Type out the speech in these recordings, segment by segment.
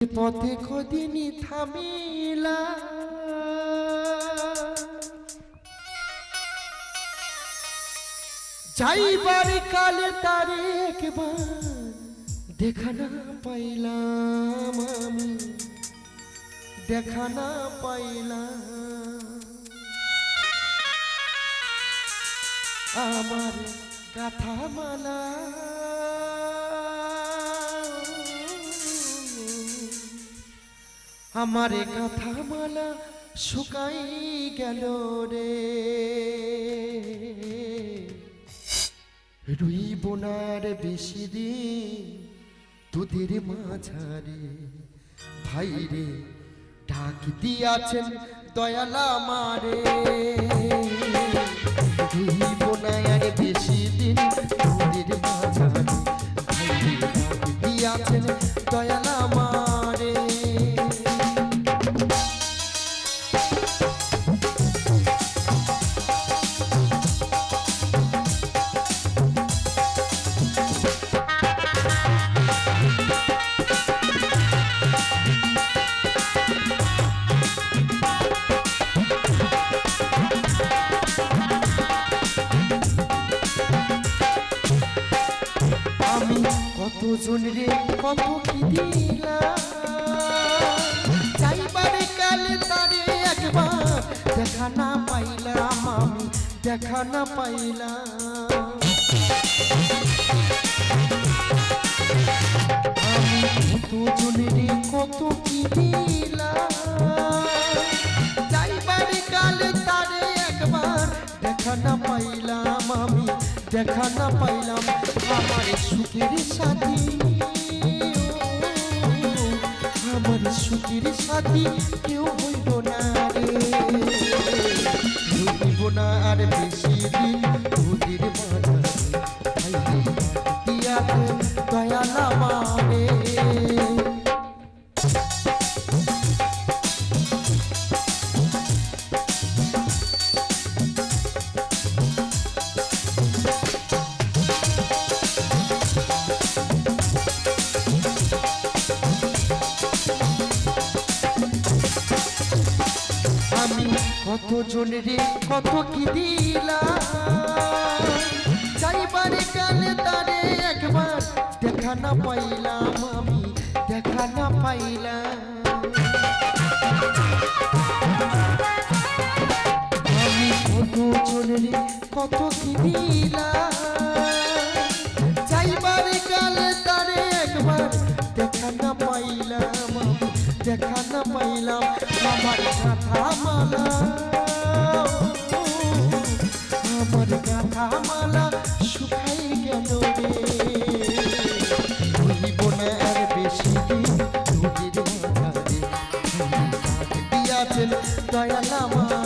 পথে কদিনই থামিলা। যাইবার কালে তারে একবার দেখা না পাইলাম আমি। দেখা না পাইলাম। আমার গাথা মালা আমার গাথা মালা শুকাই গেল রে। রুই বোনার বেশি দিন তোদের মাঝারে। ভাই রে, ডাক দিয়াছেন দয়ালা মারে রুই বোনার বেশি দিন তোদের মাঝারে। ভাই রে, ডাক দিয়াছেন দয়ালা মারে কত জন রে কত কি দিলাম যাইবারে কালে তারে একবার দেখা না পাইলাম আমি, দেখা না পাইলাম। আমি কত জন রে কত কি যাইবারে কালে তারে একবার দেখা না পাইলাম আমি দেখা না পাইলাম আমার সুখের সাথী। আমার সুখের সাথী কেউ হইব না রে। হইব না আর বেশি দিন তোদের মাঝে দয়ালা মানে কত জনের কত কি দিলাম? যাইবারে কালে তারে একবার দেখা না পাইলাম আমি, দেখা না পাইলাম। কত জনের কত কি দিলাম? না আমার কথা মালা, আমার কথা মালা শুকাই গেল রে। আর বেশি দিন দুধের মাঝারে দিয়াছেন দয়াল আমারে।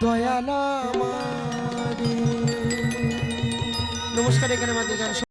দয়াল নমস্কার এখানে গান